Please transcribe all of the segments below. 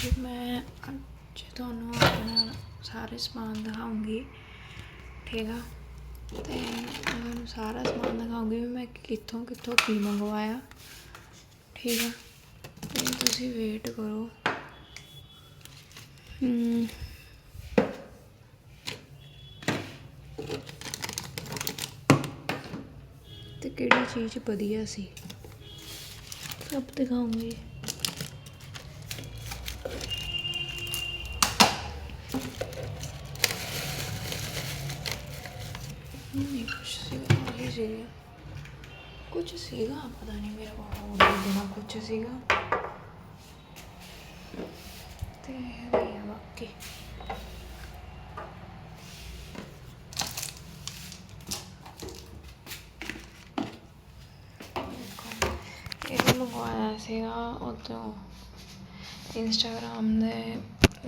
ਅੱਜ ਮੈਂ ਅੱਜ ਤੁਹਾਨੂੰ ਆਪਣਾ ਸਾਰੇ ਸਮਾਨ ਦਿਖਾਉਂਗੀ, ਠੀਕ ਆ? ਤੇ ਤੁਹਾਨੂੰ ਸਾਰਾ ਸਮਾਨ ਦਿਖਾਉਂਗੀ ਵੀ ਮੈਂ ਕਿੱਥੋਂ ਕਿੱਥੋਂ ਕੀ ਮੰਗਵਾਇਆ, ਠੀਕ ਆ? ਤੇ ਤੁਸੀਂ ਵੇਟ ਕਰੋ। ਹਮ। ਤੇ ਕਿਹੜੀ ਚੀਜ਼ ਵਧੀਆ ਸੀ? ਸਭ ਦਿਖਾਉਂਗੀ ਨਹੀਂ ਕੁਛ ਸੀਗਾ ਇਹ ਸੀਗਾ ਕੁਛ ਸੀਗਾ, ਪਤਾ ਨਹੀਂ ਮੇਰੇ ਕੋਲ ਹੋਰ ਦੇਣਾ ਕੁਛ ਸੀਗਾ। ਤੇ ਇਹ ਵੀ ਬਾਕੀ। ਇਹ ਵੀ ਮੰਗਵਾਇਆ ਸੀਗਾ ਉਦੋਂ ਇੰਸਟਾਗ੍ਰਾਮ ਦੇ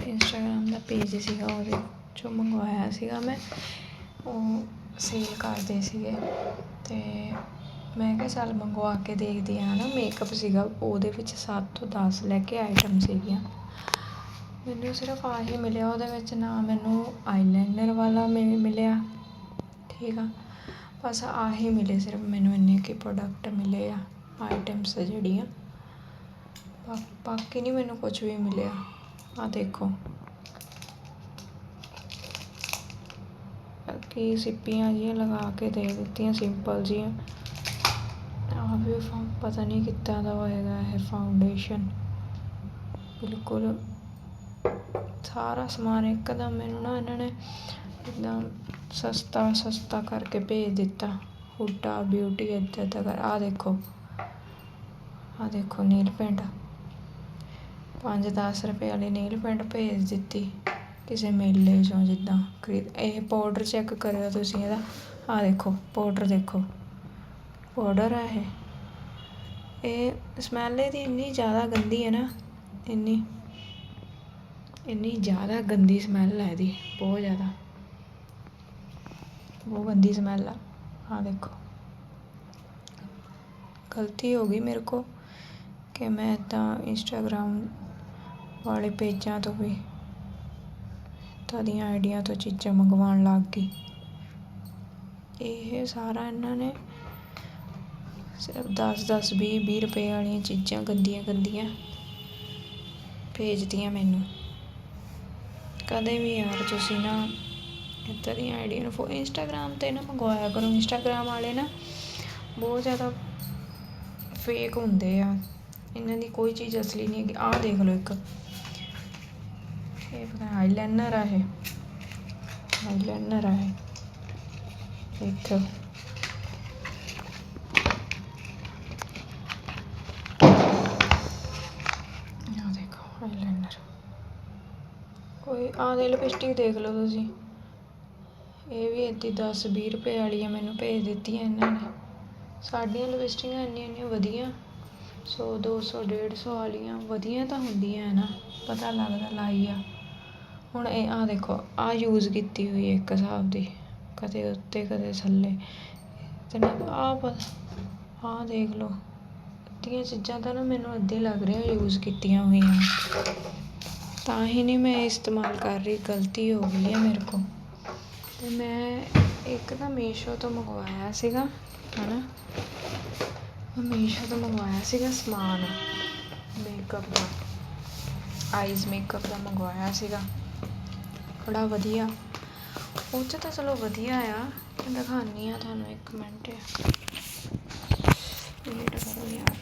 ਇੰਸਟਾਗ੍ਰਾਮ ਦਾ ਪੇਜ ਸੀਗਾ ਉਹਦੇ ਚੋਂ ਮੰਗਵਾਇਆ ਸੀਗਾ ਮੈਂ। ਉਹ ਸੇਲ ਕਰਦੇ ਸੀਗੇ ਅਤੇ ਮੈਂ ਕਿਹਾ ਚੱਲ ਮੰਗਵਾ ਕੇ ਦੇਖਦੀ ਹਾਂ ਨਾ ਮੇਕਅਪ ਸੀਗਾ ਉਹਦੇ ਵਿੱਚ ਸੱਤ ਤੋਂ ਦਸ ਲੈ ਕੇ ਆਈਟਮ ਸੀਗੀਆਂ। ਮੈਨੂੰ ਸਿਰਫ ਆਹੀ ਮਿਲਿਆ ਉਹਦੇ ਵਿੱਚ, ਨਾ ਮੈਨੂੰ ਆਈਲਾਈਨਰ ਵਾਲਾ ਮਿ- ਮਿਲਿਆ, ਠੀਕ ਆ। ਬਸ ਆਹੀ ਮਿਲੇ ਸਿਰਫ ਮੈਨੂੰ ਇੰਨੇ ਕੇ ਪ੍ਰੋਡਕਟ ਮਿਲੇ ਆ ਆਈਟਮਸ ਜਿਹੜੀਆਂ। ਬਾਕੀ ਨਹੀਂ ਮੈਨੂੰ ਕੁਝ ਵੀ ਮਿਲਿਆ। ਆ ਦੇਖੋ। ਕਿ ਸਿੱਪੀਆਂ ਜਿਹੀਆਂ ਲਗਾ ਕੇ ਦੇ ਦਿੱਤੀਆਂ ਸਿੰਪਲ ਜਿਹੀਆਂ। ਆਹ ਵੀ ਫਾ- ਪਤਾ ਨਹੀਂ ਕਿੱਦਾਂ ਦਾ ਹੋਏਗਾ ਇਹ ਫਾਊਂਡੇਸ਼ਨ ਬਿਲਕੁਲ ਸਾਰਾ ਸਮਾਨ ਇੱਕਦਮ ਮੈਨੂੰ ਨਾ ਇਹਨਾਂ ਨੇ ਇੱਕਦਮ ਸਸਤਾ ਸਸਤਾ ਕਰਕੇ ਭੇਜ ਦਿੱਤਾ। ਹੁੱਡਾ ਬਿਊਟੀ ਇੱਦਾਂ ਦਾ ਕਰ ਆ ਦੇਖੋ। ਆ ਦੇਖੋ ਨੀਲ ਪੈਂਟ 5-10 ਰੁਪਏ ਵਾਲੀ ਨੀਲ ਪੈਂਟ ਭੇਜ ਦਿੱਤੀ। ਕਿਸੇ ਮੇਲੇ 'ਚੋਂ ਜਿੱਦਾਂ ਖਰੀਦ, ਇਹ ਪਾਊਡਰ ਚੈੱਕ ਕਰਿਓ ਤੁਸੀਂ ਇਹਦਾ। ਆ ਦੇਖੋ ਪਾਊਡਰ ਦੇਖੋ। ਪਾਊਡਰ ਹੈ ਇਹ। ਇਹ ਸਮੈਲ ਇਹਦੀ ਇੰਨੀ ਜ਼ਿਆਦਾ ਗੰਦੀ ਹੈ ਨਾ, ਇੰਨੀ ਇੰਨੀ ਜ਼ਿਆਦਾ ਗੰਦੀ ਸਮੈਲ ਹੈ ਇਹਦੀ, ਬਹੁਤ ਜ਼ਿਆਦਾ। ਬਹੁਤ ਗੰਦੀ ਸਮੈਲ ਆ। ਆ ਦੇਖੋ। ਗਲਤੀ ਹੋ ਗਈ ਮੇਰੇ ਕੋ ਕਿ ਮੈਂ ਤਾਂ ਇੰਸਟਾਗ੍ਰਾਮ ਵਾਲੇ ਪੇਜਾਂ ਤੋਂ ਵੀ ਇੱਦਾਂ ਦੀਆਂ ਆਈਡੀਆਂ ਤੋਂ ਚੀਜ਼ਾਂ ਮੰਗਵਾਉਣ ਲੱਗ ਗਈ। ਇਹ ਸਾਰਾ ਇਹਨਾਂ ਨੇ ਸਿਰਫ 10 10 20 20 ਰੁਪਏ ਵਾਲੀਆਂ ਚੀਜ਼ਾਂ ਗੰਦੀਆਂ ਗੰਦੀਆਂ ਭੇਜਦੀਆਂ ਮੈਨੂੰ। ਕਦੇ ਵੀ ਯਾਰ ਤੁਸੀਂ ਨਾ ਇੱਦਾਂ ਦੀਆਂ ਆਈਡੀਆਂ ਨੂੰ ਫੋ, ਇੰਸਟਾਗ੍ਰਾਮ 'ਤੇ ਨਾ ਮੰਗਵਾਇਆ ਕਰੋ। ਇੰਸਟਾਗ੍ਰਾਮ ਵਾਲੇ ਨਾ ਬਹੁਤ ਜ਼ਿਆਦਾ ਫੇਕ ਹੁੰਦੇ ਆ। ਇਹਨਾਂ ਦੀ ਕੋਈ ਚੀਜ਼ ਅਸਲੀ ਨਹੀਂ ਹੈਗੀ। ਆਹ ਦੇਖ ਲਓ ਇੱਕ। ਇਹ ਪਤਾ ਆਈਲਾਈਨਰ ਆ ਇਹ। ਆਈਲਾਈਨਰ ਆ ਇਹ। ਕੋਈ, ਆਹ ਦੇ ਲਿਪਸਟਿਕ ਦੇਖ ਲਓ ਤੁਸੀਂ। ਇਹ ਵੀ ਇੱਦੀ 10 20 ਰੁਪਏ ਵਾਲੀਆਂ ਮੈਨੂੰ ਭੇਜ ਦਿੱਤੀਆਂ ਇਹਨਾਂ ਨੇ। ਸਾਡੀਆਂ ਲਿਪਸਟਿਕਾਂ ਇੰਨੀਆਂ ਇੰਨੀਆਂ ਵਧੀਆ। 100 200 150 ਵਾਲੀਆਂ। ਵਧੀਆ ਤਾਂ ਹੁੰਦੀਆਂ ਹੈ ਨਾ। ਪਤਾ ਲੱਗਦਾ ਲਾਈ ਆ। ਹੁਣ ਇਹ ਆਹ ਦੇਖੋ, ਆਹ ਯੂਜ਼ ਕੀਤੀ ਹੋਈ ਹੈ ਇੱਕ ਹਿਸਾਬ ਦੀ, ਕਦੇ ਉੱਤੇ, ਕਦੇ ਥੱਲੇ। ਤੇ ਨਾ ਆ ਪਤਾ ਆ ਦੇਖ ਲਓ। ਅੱਧੀਆਂ ਚੀਜ਼ਾਂ ਤਾਂ ਨਾ ਮੈਨੂੰ ਅੱਧੀ ਲੱਗ ਰਿਹਾ ਯੂਜ਼ ਕੀਤੀਆਂ ਹੋਈਆਂ। ਤਾਂ ਹੀ ਨਹੀਂ ਮੈਂ ਇਸਤੇਮਾਲ ਕਰ ਰਹੀ, ਗਲਤੀ ਹੋ ਗਈ ਹੈ ਮੇਰੇ ਕੋਲ। ਤੇ ਮੈਂ ਇੱਕ ਤਾਂ ਮੀਸ਼ੋ ਤੋਂ ਮੰਗਵਾਇਆ ਸੀਗਾ, ਹਨਾ? ਮੈਂ ਮੀਸ਼ੋ ਤੋਂ ਮੰਗਵਾਇਆ ਸੀਗਾ ਸਮਾਨ ਮੇਕਅਪ ਦਾ ਆਈਜ਼ ਮੇਕਅਪ ਦਾ ਮੰਗਵਾਇਆ ਸੀਗਾ। ਬੜਾ ਵਧੀਆ। ਉਹ 'ਚ ਤਾਂ ਚਲੋ ਵਧੀਆ ਆ। ਮੈਂ ਦਿਖਾਉਂਦੀ ਆ ਤੁਹਾਨੂੰ ਇੱਕ ਮਿੰਟ। ਵੇਟ ਕਰੋ ਯਾਰ।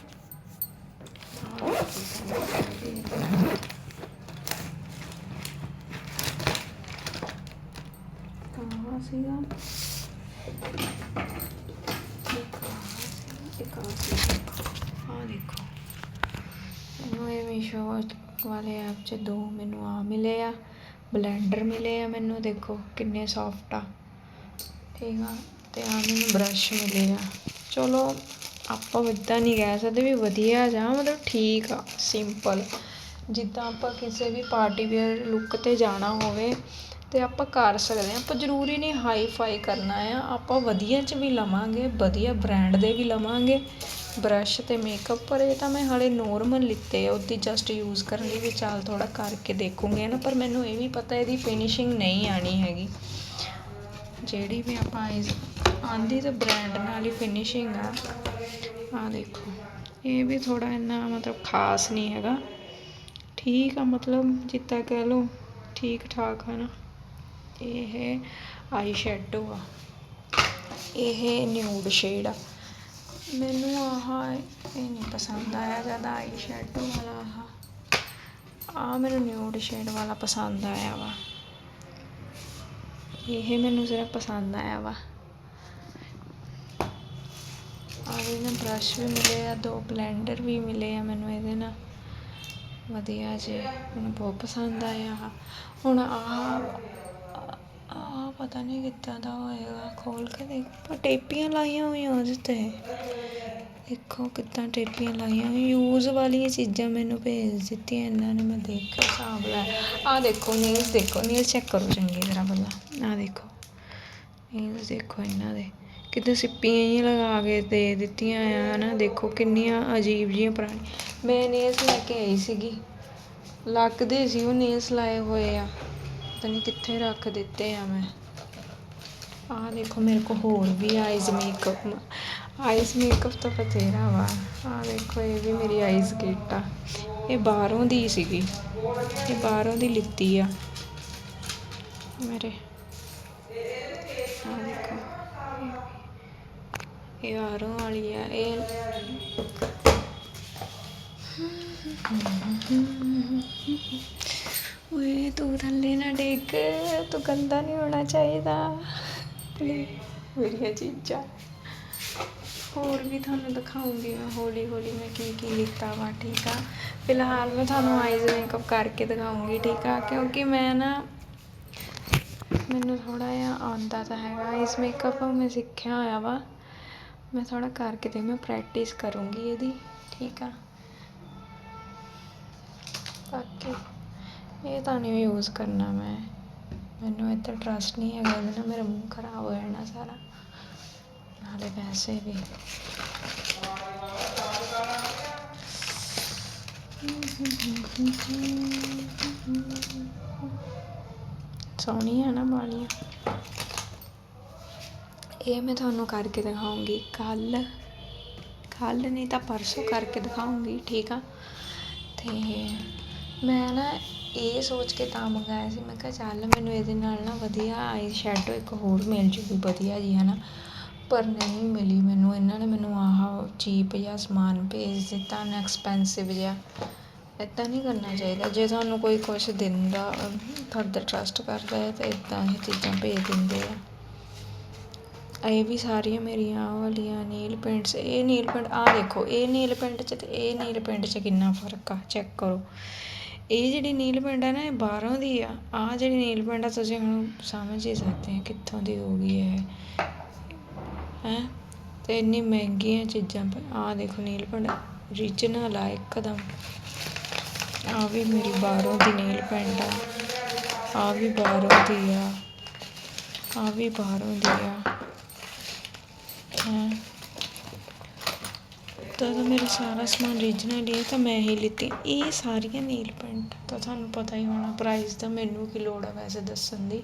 ਕਹਾਂ ਸੀਗਾ? ਇੱਕ ਆਹ ਸੀਗਾ, ਦੇਖੋ। ਮੈਨੂੰ ਇਹ ਮੀਸ਼ੋ ਵਾਲੇ ਐਪ 'ਚ ਦੋ ਮੈਨੂੰ ਆ ਮਿਲੇ ਆ। ਬਲੈਂਡਰ ਮਿਲੇ ਆ ਮੈਨੂੰ, ਦੇਖੋ ਕਿੰਨੇ ਸੌਫਟ ਆ। ਠੀਕ ਆ, ਤੇ ਆ ਮੈਨੂੰ ਬ੍ਰਸ਼ ਮਿਲੇ ਆ। ਚਲੋ, ਆਪਾਂ ਇੱਦਾਂ ਨਹੀਂ ਕਹਿ ਸਕਦੇ ਵੀ ਵਧੀਆ ਜਾਂ ਮਤਲਬ ਠੀਕ ਆ ਸਿੰਪਲ ਜਿੱਦਾਂ ਆਪਾਂ ਕਿਸੇ ਵੀ ਪਾਰਟੀ ਵੇਅਰ ਲੁੱਕ 'ਤੇ ਜਾਣਾ ਹੋਵੇ, ਤੇ ਆਪਾਂ ਕਰ ਸਕਦੇ ਹਾਂ ਆਪਾਂ ਜ਼ਰੂਰੀ ਨਹੀਂ ਹਾਈ ਫਾਈ ਕਰਨਾ ਆ। ਆਪਾਂ ਵਧੀਆ 'ਚ ਵੀ ਲਵਾਂਗੇ, ਵਧੀਆ ਬ੍ਰਾਂਡ ਦੇ ਵੀ ਲਵਾਂਗੇ। ਬਰੱਸ਼ ਅਤੇ ਮੇਕਅਪ ਪਰ ਇਹ ਤਾਂ ਮੈਂ ਹਾਲੇ ਨੋਰਮਲ ਲਿੱਤੇ ਆ, ਉਹਦੀ ਜਸਟ ਯੂਜ਼ ਕਰਨ ਲਈ ਵੀ ਚੱਲ ਥੋੜ੍ਹਾ ਕਰਕੇ ਦੇਖੂੰਗੀ ਨਾ ਪਰ ਮੈਨੂੰ ਇਹ ਵੀ ਪਤਾ ਇਹਦੀ ਫਿਨਿਸ਼ਿੰਗ ਨਹੀਂ ਆਣੀ ਹੈਗੀ। ਜਿਹੜੀ ਵੀ ਆਪਾਂ ਆਈਜ਼ ਆਂਦੀ ਤਾਂ ਬ੍ਰਾਂਡ ਨਾਲ ਹੀ ਫਿਨਿਸ਼ਿੰਗ ਆ ਆ ਦੇਖੋ, ਇਹ ਵੀ ਥੋੜਾ ਇੰਨਾ ਮਤਲਬ ਖਾਸ ਨਹੀਂ ਹੈਗਾ। ਠੀਕ ਆ, ਮਤਲਬ ਜਿੱਦਾਂ ਕਹਿ ਲਓ ਠੀਕ ਠਾਕ ਹੈ ਨਾ ਇਹ ਆਈ ਸ਼ੈਡੋ ਆ, ਇਹ ਨਿਊਡ ਸ਼ੇਡ ਆ। ਮੈਨੂੰ ਆਹ ਇਹ ਨਹੀਂ ਪਸੰਦ ਆਇਆ ਜ਼ਿਆਦਾ ਆਈ ਸ਼ੈਡੋ ਵਾਲਾ ਆਹ। ਆ ਮੈਨੂੰ ਨਿਊਡ ਸ਼ੇਡ ਵਾਲਾ ਪਸੰਦ ਆਇਆ ਵਾ। ਇਹ ਮੈਨੂੰ ਸਿਰਫ ਪਸੰਦ ਆਇਆ ਵਾ। ਆ ਵੀ ਨਾ ਬ੍ਰਸ਼ ਵੀ ਮਿਲੇ ਆ, ਦੋ ਬਲੈਂਡਰ ਵੀ ਮਿਲੇ ਆ ਮੈਨੂੰ ਇਹਦੇ ਨਾਲ। ਵਧੀਆ ਜੇ, ਮੈਨੂੰ ਬਹੁਤ ਪਸੰਦ ਆਇਆ ਹੁਣ ਆਹ ਆਹ ਪਤਾ ਨਹੀਂ ਕਿੱਦਾਂ ਦਾ ਹੋਏਗਾ ਖੋਲ ਕੇ ਦੇਖੋ। ਟੇਪੀਆਂ ਲਾਈਆਂ ਹੋਈਆਂ ਉਹਦੇ ਤੇ। ਦੇਖੋ ਕਿੱਦਾਂ ਟੇਪੀਆਂ ਲਾਈਆਂ ਹੋਈਆਂ। ਯੂਜ਼ ਵਾਲੀਆਂ ਚੀਜ਼ਾਂ ਮੈਨੂੰ ਭੇਜ ਦਿੱਤੀਆਂ, ਇਹਨਾਂ ਨੇ ਮੈਂ ਦੇਖ ਕੇ ਹਿਸਾਬ ਲੈ। ਆਹ ਦੇਖੋ ਨੀਲਸ ਦੇਖੋ। ਨੇਲਸ ਚੈੱਕ ਕਰੋ ਚੰਗੀ ਤਰ੍ਹਾਂ ਪਹਿਲਾਂ। ਆਹ ਦੇਖੋ। ਨੀਲਸ ਦੇਖੋ ਇਹਨਾਂ ਦੇ। ਕਿਤੇ ਸਿੱਪੀਆਂ ਹੀ ਲਗਾ ਕੇ ਦੇ ਦਿੱਤੀਆਂ ਆ ਨਾ ਦੇਖੋ ਕਿੰਨੀਆਂ ਅਜੀਬ ਜਿਹੀਆਂ ਪੁਰਾਣੀ ਮੈਂ ਨੇਲਸ ਲੈ ਕੇ ਆਈ ਸੀਗੀ। ਲੱਗਦੇ ਸੀ ਉਹ ਨੇਲਸ ਲਾਏ ਹੋਏ ਆ। ਪਤਾ ਨਹੀਂ ਕਿੱਥੇ ਰੱਖ ਦਿੱਤੇ ਆ ਮੈਂ। ਆਹ ਦੇਖੋ ਮੇਰੇ ਕੋਲ ਹੋਰ ਵੀ ਆਈਜ਼ ਮੇਕਅਪ ਆਈਜ਼ ਮੇਕਅਪ ਤਾਂ ਬਥੇਰਾ ਵਾ। ਆਹ ਦੇਖੋ ਇਹ ਵੀ ਮੇਰੀ ਆਈਜ਼ ਕਿੱਟ ਆ। ਇਹ ਬਾਹਰੋਂ ਦੀ ਸੀਗੀ। ਇਹ ਬਾਹਰੋਂ ਦੀ ਲਿੱਤੀ ਆ। ਮੇਰੇ। ਆਹ ਦੇਖੋ। ਇਹ ਬਾਹਰੋਂ ਵਾਲੀ ਆ। ਇਹ ਓਏ, ਤੂੰ ਥੱਲੇ ਨਾ ਡਿੱਗ, ਤੂੰ ਗੰਦਾ ਨਹੀਂ ਹੋਣਾ ਚਾਹੀਦਾ। ਪਲੀਜ਼ ਮੇਰੀਆਂ ਚੀਜ਼ਾਂ। ਹੋਰ ਵੀ ਤੁਹਾਨੂੰ ਦਿਖਾਉਂਗੀ ਮੈਂ ਹੌਲੀ ਹੌਲੀ ਮੈਂ ਕੀ ਕੀ ਲਿੱਤਾ ਵਾ, ਠੀਕ ਆ? ਫਿਲਹਾਲ ਮੈਂ ਤੁਹਾਨੂੰ ਆਈਜ਼ ਮੇਕਅਪ ਕਰਕੇ ਦਿਖਾਉਂਗੀ, ਠੀਕ ਆ? ਕਿਉਂਕਿ ਮੈਂ ਨਾ, ਮੈਨੂੰ ਥੋੜਾ ਜਿਹਾ ਆਉਂਦਾ ਤਾਂ ਹੈਗਾ। ਆਈਜ਼ ਮੇਕਅਪ ਮੈਂ ਸਿੱਖਿਆ ਹੋਇਆ ਵਾ। ਮੈਂ ਥੋੜਾ ਕਰਕੇ ਤੇ ਮੈਂ ਪ੍ਰੈਕਟਿਸ ਕਰੂੰਗੀ ਇਹਦੀ, ਠੀਕ ਆ? ਬਾਕੀ ਇਹ ਤਾਂ ਨਹੀਂ ਯੂਜ਼ ਕਰਨਾ ਮੈਂ। ਮੈਨੂੰ ਇੱਥੇ ਟਰਸਟ ਨਹੀਂ ਹੈਗਾ, ਇਹਦੇ ਨਾਲ ਮੇਰਾ ਮੂੰਹ ਖਰਾਬ ਹੋ ਜਾਣਾ ਸਾਰਾ। ਨਾਲੇ ਵੈਸੇ ਵੀ। ਸੋਹਣੀ ਹੈ ਨਾ ਵਾਲੀਆਂ। ਇਹ ਮੈਂ ਤੁਹਾਨੂੰ ਕਰਕੇ ਦਿਖਾਉਂਗੀ ਕੱਲ ਕੱਲ ਨਹੀਂ ਤਾਂ ਪਰਸੋਂ ਕਰਕੇ ਦਿਖਾਉਂਗੀ, ਠੀਕ ਆ? ਤੇ ਮੈਂ ਨਾ ਇਹ ਸੋਚ ਕੇ ਤਾਂ ਮੰਗਵਾਇਆ ਸੀ। ਮੈਂ ਕਿਹਾ, ਚੱਲ ਮੈਨੂੰ ਇਹਦੇ ਨਾਲ ਨਾ ਵਧੀਆ ਆਈ ਸ਼ੈਡੋ ਇੱਕ ਹੋਰ ਮਿਲ ਜੂਗੀ ਵਧੀਆ ਜੀ ਹੈ ਨਾ ਪਰ ਨਹੀਂ ਮਿਲੀ ਮੈਨੂੰ। ਇਹਨਾਂ ਨੇ ਮੈਨੂੰ ਆਹ ਚੀਪ ਜਿਹਾ ਸਮਾਨ ਭੇਜ ਦਿੱਤਾ ਨਾ ਐਕਸਪੈਂਸਿਵ ਜਿਹਾ। ਇੱਦਾਂ ਨਹੀਂ ਕਰਨਾ ਚਾਹੀਦਾ। ਜੇ ਤੁਹਾਨੂੰ ਕੋਈ ਕੁਛ ਦਿੰਦਾ ਫਰਦਰ ਟਰਸਟ ਕਰਦਾ ਹੈ, ਤਾਂ ਇੱਦਾਂ ਇਹ ਚੀਜ਼ਾਂ ਭੇਜ ਦਿੰਦੇ ਆ। ਇਹ ਵੀ ਸਾਰੀਆਂ ਮੇਰੀਆਂ ਆਹ ਵਾਲੀਆਂ ਨੀਲ ਪੇਂਟਸ ਇਹ ਨੀਲ ਪੇਂਟ ਆਹ ਦੇਖੋ, ਇਹ ਨੀਲ ਪੇਂਟ 'ਚ ਤੇ ਇਹ ਨੀਲ ਪੇਂਟ 'ਚ ਕਿੰਨਾ ਫ਼ਰਕ ਆ। ਚੈੱਕ ਕਰੋ। ਇਹ ਜਿਹੜੀ ਨੀਲ ਪੇਂਟ ਹੈ ਨਾ, ਇਹ ਬਾਹਰੋਂ ਦੀ ਆ। ਆਹ ਜਿਹੜੀ ਨੀਲ ਪੇਂਟ ਆ, ਤੁਸੀਂ ਹੁਣ ਸਮਝ ਹੀ ਸਕਦੇ ਆ ਕਿੱਥੋਂ ਦੀ ਹੋ ਗਈ ਹੈ। ਹੈਂ? ਅਤੇ ਇੰਨੀ ਮਹਿੰਗੀਆਂ ਚੀਜ਼ਾਂ ਆਹ ਦੇਖੋ ਨੀਲ ਪਿੰਡ ਰੀਜਨਲ ਆ ਇੱਕਦਮ। ਆਹ ਵੀ ਮੇਰੀ ਬਾਹਰੋਂ ਦੀ ਨੀਲ ਪੈਂਟ ਆ। ਆਹ ਵੀ ਬਾਹਰੋਂ ਦੀ ਆ। ਆ ਵੀ ਬਾਹਰੋਂ ਦੀ ਆ। ਹੈਂ? ਤਾਂ ਤਾਂ ਮੇਰਾ ਸਾਰਾ ਸਮਾਨ ਰੀਜਨਲ ਹੀ ਹੈ, ਤਾਂ ਮੈਂ ਹੀ ਲਿੱਤੀ। ਇਹ ਸਾਰੀਆਂ ਨੀਲ ਪੈਂਟ ਤਾਂ ਤੁਹਾਨੂੰ ਪਤਾ ਹੀ ਹੋਣਾ ਪ੍ਰਾਈਜ਼ ਤਾਂ ਮੈਨੂੰ ਕੀ ਲੋੜ ਆ ਵੈਸੇ ਦੱਸਣ ਦੀ।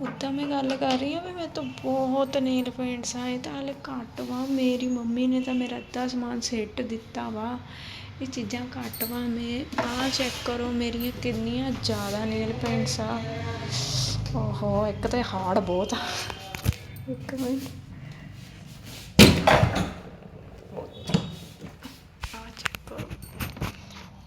ਉੱਦਾਂ ਮੈਂ ਗੱਲ ਕਰ ਰਹੀ ਹਾਂ ਵੀ ਮੈਂ ਤਾਂ ਬਹੁਤ ਨੀਲ ਪੇਂਟਸ ਆਏ ਤਾਂ ਹਾਲੇ ਘੱਟ ਵਾ। ਮੇਰੀ ਮੰਮੀ ਨੇ ਤਾਂ ਮੇਰਾ ਅੱਧਾ ਸਮਾਨ ਸਿੱਟ ਦਿੱਤਾ ਵਾ। ਇਹ ਚੀਜ਼ਾਂ ਘੱਟ ਵਾ। ਮੈਂ ਆਹ ਚੈੱਕ ਕਰੋ, ਮੇਰੀਆਂ ਕਿੰਨੀਆਂ ਜ਼ਿਆਦਾ ਨੇਲ ਪੈਂਟਸ ਆ। ਓਹੋ, ਇੱਕ ਤਾਂ ਹਾਰਡ ਬਹੁਤ ਆ। ਇੱਕ ਮਿੰਟ ਆ ਚੈੱਕ ਕਰੋ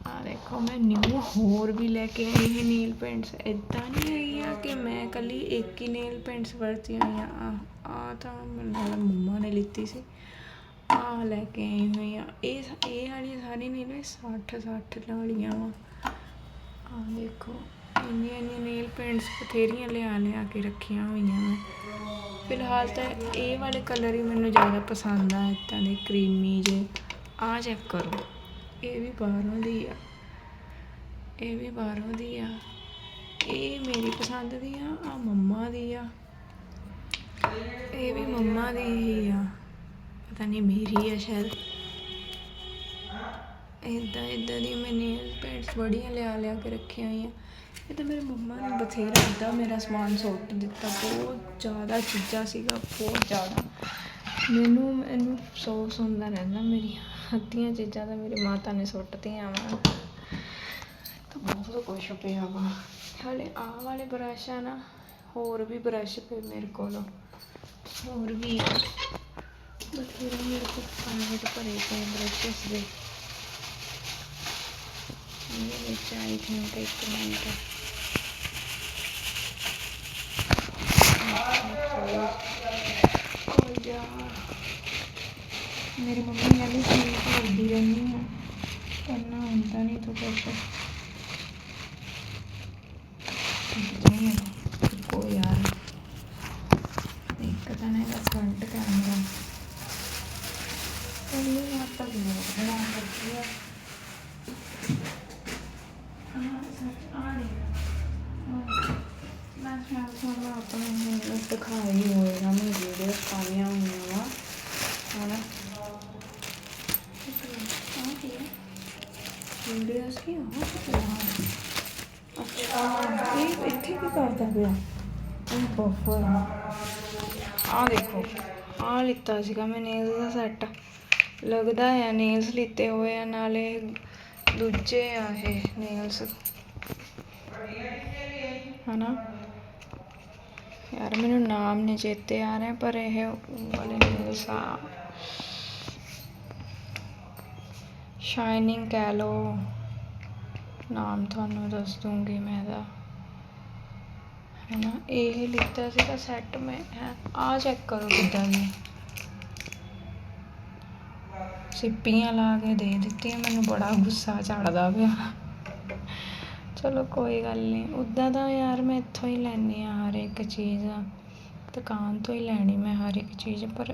ਆ ਦੇਖੋ, ਮੈਂ ਨਿਊ ਹੋਰ ਵੀ ਲੈ ਕੇ ਆਈ ਇਹ ਨੀਲ ਪੇਂਟਸ ਇਦਾਂ ਨਹੀਂ ਹੈਗੀਆਂ ਕਿ ਮੈਂ ਕੱਲੀ ਇੱਕ ਹੀ ਨੀਲ ਪੇਂਟਸ ਵਰਤੀਆਂ ਹੋਈਆਂ। ਆ ਆ ਤਾਂ ਮੈਨੂੰ ਮੰਮਾ ਨੇ ਲਿੱਤੀ ਸੀ। ਆ ਲੈ ਕੇ ਆਈ ਹੋਈ ਆ ਇਹ ਇਹ ਵਾਲੀ ਸਾਰੀ ਨੀਲ 60 60 ਵਾਲੀਆਂ ਵਾ। ਆ ਦੇਖੋ, ਇੰਨੀਆਂ ਇੰਨੀਆਂ ਨੀਲ ਪੇਂਟਸ ਬਥੇਰੀਆਂ ਲਿਆ ਲਿਆ ਕੇ ਰੱਖੀਆਂ ਹੋਈਆਂ ਮੈਂ ਫਿਲਹਾਲ ਤਾਂ ਇਹ ਵਾਲੇ ਕਲਰ ਹੀ ਮੈਨੂੰ ਜ਼ਿਆਦਾ ਪਸੰਦ ਆ ਇੱਦਾਂ ਦੇ ਕਰੀਮੀ ਜੇ ਆ ਚੈੱਕ ਕਰੋ। ਇਹ ਵੀ ਬਾਹਰੋਂ ਦੀ ਆ। ਇਹ ਵੀ ਬਾਹਰੋਂ ਦੀ ਆ। ਇਹ ਮੇਰੀ ਪਸੰਦ ਦੀ ਆ ਆ ਮੰਮਾ ਦੀ ਆ। ਇਹ ਵੀ ਮੰਮਾ ਦੀ ਹੀ ਆ। ਪਤਾ ਨਹੀਂ ਮੇਰੀ ਆ ਸ਼ਾਇਦ। ਇਦਾਂ ਇਦਾਂ ਦੀ ਮੈਂ ਨੇਲ ਪੇਂਟਸ ਬੜੀਆਂ ਲਿਆ ਲਿਆ ਕੇ ਰੱਖੀਆਂ ਹੋਈਆਂ। ਇਹ ਤਾਂ ਮੇਰੇ ਮੰਮਾ ਨੇ ਬਥੇਰਾ ਇੱਦਾਂ ਮੇਰਾ ਸਮਾਨ ਸੁੱਟ ਦਿੱਤਾ। ਬਹੁਤ ਜ਼ਿਆਦਾ ਚੀਜ਼ਾਂ ਸੀਗਾ, ਬਹੁਤ ਜ਼ਿਆਦਾ। ਮੈਨੂੰ ਮੈਨੂੰ ਅਫਸੋਸ ਹੁੰਦਾ ਰਹਿੰਦਾ ਮੇਰੀਆਂ। ਅੱਧੀਆਂ ਚੀਜ਼ਾਂ ਤਾਂ ਮੇਰੀ ਮਾਤਾ ਨੇ ਸੁੱਟਤੀਆਂ ਵਾ। ਬਹੁਤ ਕੁਛ ਪਿਆ ਵਾ ਹਾਲੇ ਆਹ ਵਾਲੇ ਬਰਸ਼ ਆ ਨਾ, ਹੋਰ ਵੀ ਬਰਸ਼ ਪਏ ਮੇਰੇ ਕੋਲ। ਹੋਰ ਵੀ ਬਥੇਰੇ ਮੇਰੇ ਕੋਲ ਪਾਣੀ ਭਰੇ ਪਏ ਬਰਸ਼ਸ ਦੇ। ਇਹਦੇ ਵਿੱਚ ਆਈ ਥਿੰਕ ਇੱਕ ਮਿੰਟ। ਮੇਰੀ ਮੰਮੀ ਕਹਿੰਦੀ ਸੀ ਕਰਦੀ ਰਹਿੰਦੀ ਹਾਂ। ਕਰਨਾ ਹੁੰਦਾ ਨਹੀਂ ਤੂੰ ਕੁਛ ਨਹੀਂ ਕੋ ਯਾਰ। ਇੱਕ ਤਾਂ ਇਹਦਾ ਫਰੰਟ ਕੈਮਰਾ ਪਹਿਲੀ ਵਾਰ ਤਾਂ ਬਣਾ ਕਰਦੀ ਆ। ਮੈਂ ਮੈਂ ਤੁਹਾਨੂੰ ਆਪਣੇ ਨੂੰ ਦਿਖਾਈ ਹੋਏਗਾ ਮੈਂ ਵੀਡੀਓ ਪਾਈਆਂ ਹੋਈਆਂ ਵਾ। ਹਨਾ ਵੀਡੀਓਸ ਕੀ ਹੋ ਅੱਛਾ, ਇਹ ਇੱਥੇ ਕੀ ਕਰਦਾ ਪਿਆ? ਬਫਰ ਆ ਦੇਖੋ ਆ ਲਿੱਤਾ ਸੀਗਾ ਮੈਂ ਨੇਲਸ ਦਾ ਸੈੱਟ ਲੱਗਦਾ ਹੈ ਨੇਲਸ ਲਿੱਤੇ ਹੋਏ ਆ, ਨਾਲੇ ਦੂਜੇ ਆ ਇਹ ਨੇਲਸ ਹਨਾ? ਯਾਰ ਮੈਨੂੰ ਨਾਮ ਨਹੀਂ ਚੇਤੇ ਆ ਰਿਹਾ, ਪਰ ਇਹ ਉਹ ਵਾਲੇ ਨੇਲਸ ਆ। ਸ਼ਾਈਨਿੰਗ ਕਹਿ ਲਓ ਨਾਮ ਤੁਹਾਨੂੰ ਦੱਸ ਦੂੰਗੀ ਮੈਂ ਇਹਦਾ। ਹਨਾ, ਇਹ ਲਿੱਤਾ ਸੀਗਾ ਸੈੱਟ ਮੈਂ ਆ ਚੈੱਕ ਕਰੋ ਕਿੱਦਾਂ ਦੀ ਸਿੱਪੀਆਂ ਲਾ ਕੇ ਦੇ ਦਿੱਤੀਆਂ, ਮੈਨੂੰ ਬੜਾ ਗੁੱਸਾ ਚੜਦਾ ਪਿਆ। ਚਲੋ ਕੋਈ ਗੱਲ ਨਹੀਂ, ਉੱਦਾਂ ਤਾਂ ਯਾਰ ਮੈਂ ਇੱਥੋਂ ਹੀ ਲੈਂਦੀ ਆ ਹਰ ਇੱਕ ਚੀਜ਼, ਦੁਕਾਨ ਤੋਂ ਹੀ ਲੈਣੀ ਮੈਂ ਹਰ ਇੱਕ ਚੀਜ਼, ਪਰ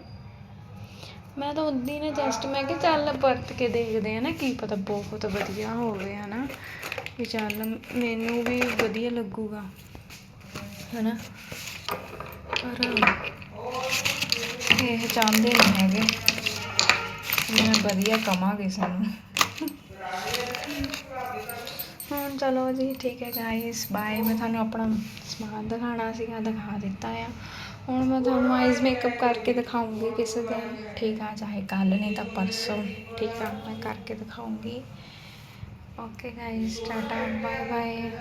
ਮੈਂ ਤਾਂ ਉਦੋਂ ਹੀ ਨਾ ਜਸਟ ਮੈਂ ਕਿ ਚੱਲ ਵਰਤ ਕੇ ਦੇਖਦੇ ਆ ਨਾ ਕੀ ਪਤਾ ਬਹੁਤ ਵਧੀਆ ਹੋਵੇ ਹਨਾ, ਵੀ ਚੱਲ ਮੈਨੂੰ ਵੀ ਵਧੀਆ ਲੱਗੂਗਾ। ਹਨਾ? ਪਰ ਇਹ ਚਾਹੁੰਦੇ ਨਹੀਂ ਹੈਗੇ। ਮੈਂ ਵਧੀਆ ਕਮਾਂਗੇ ਸਾਨੂੰ। ਹੁਣ ਚਲੋ ਜੀ, ਠੀਕ ਹੈ ਗਾਇਸ ਬਾਏ ਮੈਂ ਤੁਹਾਨੂੰ ਆਪਣਾ ਸਮਾਨ ਦਿਖਾਉਣਾ ਸੀਗਾ, ਦਿਖਾ ਦਿੱਤਾ ਆ। ਹੁਣ ਮੈਂ ਤੁਹਾਨੂੰ ਆਈਜ਼ ਮੇਕਅਪ ਕਰਕੇ ਦਿਖਾਉਂਗੀ ਕਿਸੇ ਦਿਨ। ਠੀਕ ਆ, ਚਾਹੇ ਕੱਲ ਨਹੀਂ ਤਾਂ ਪਰਸੋਂ। ਠੀਕ ਆ, ਮੈਂ ਕਰਕੇ ਦਿਖਾਉਂਗੀ। Okay guys tata bye bye